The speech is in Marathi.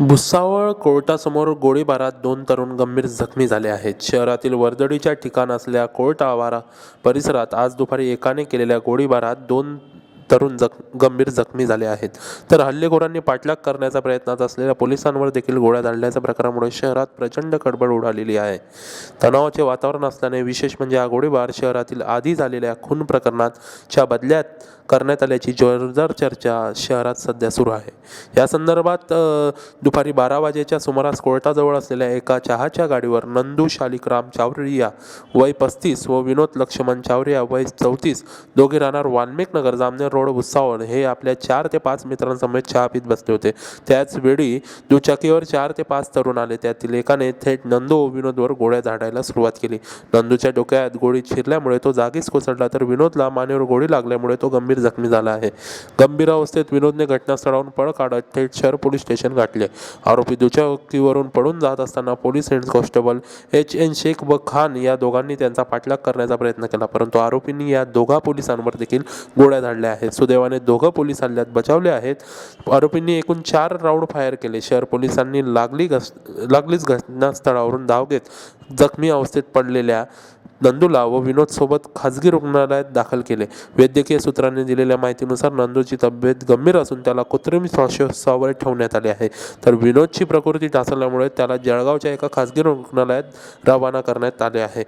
भुसावळ कोर्टासमोर गोळीबारात दोन तरुण गंभीर जखमी झाले आहेत. शहरातील वर्दळीच्या ठिकाण असलेल्या कोर्ट आवारा परिसरात आज दुपारी एकाने केलेल्या गोळीबारात दोन तरुण जख गंभीर जखमी झाले आहेत. तर हल्लेखोरांनी पाठलाग करण्याचा प्रयत्नात असलेल्या पोलिसांवर देखील गोळ्या झाडल्याच्या प्रकारामुळे शहरात प्रचंड खडबड उडालेली आहे. तणावाचे वातावरण असल्याने विशेष म्हणजे हा गोळीबार शहरातील आधी झालेल्या खून प्रकरणाच्या बदल्यात करण्यात आल्याची जोरदार चर्चा शहरात सध्या सुरू आहे. या संदर्भात दुपारी बारा वाजेच्या सुमारास कोर्टाजवळ असलेल्या एका चहाच्या गाडीवर नंदू शालिकराम चावरिया वय पस्तीस व विनोद लक्ष्मण चावरिया वय चौतीस दोघे राहणार वाल्मिक नगर जामनेर रोड भुसावळ हे आपल्या चार ते पाच मित्रांसमवेत चहा पित बसले होते. त्याच वेळी दुचाकीवर चार ते पाच तरुण आले. त्यातील एकाने थेट नंदू विनोदवर गोळ्या झाडायला सुरुवात केली. नंदूच्या डोक्यात गोळी शिरल्यामुळे तो जागीच कोसळला तर विनोदला मानेवर गोळी लागल्यामुळे तो गंभीर जखमी झाला आहे. गंभीर अवस्थेत विनोदने घटनास्थळावरून पळ काढत थेट शहर पोलीस स्टेशन गाठले. आरोपी दुचाकीवरून पळून जात असताना police head constable H N Shaikh व खान या दोघांनी त्यांचा पाठलाग करण्याचा प्रयत्न केला. परंतु आरोपींनी या दोघा पोलिसांवर देखील गोळ्या झाडल्या आहेत. सुदैवाने दोघं पोलीस हल्ल्यात बचावले आहेत. आरोपींनी एकूण चार राऊंड फायर केले. शहर पोलिसांनी लागली घस लागलीच घटनास्थळावरून धाव घेत जखमी अवस्थेत पडलेल्या नंदूला व विनोद सोबत खाजगी रुग्णालयात दाखल केले. वैद्यकीय सूत्रांनी दिलेल्या माहितीनुसार नंदूची तब्येत गंभीर असून त्याला कृत्रिम श्वासोच्छवासावर ठेवण्यात आले आहे. तर विनोदची प्रकृती ढासळल्यामुळे त्याला जळगावच्या एका खाजगी रुग्णालयात रवाना करण्यात आले आहे.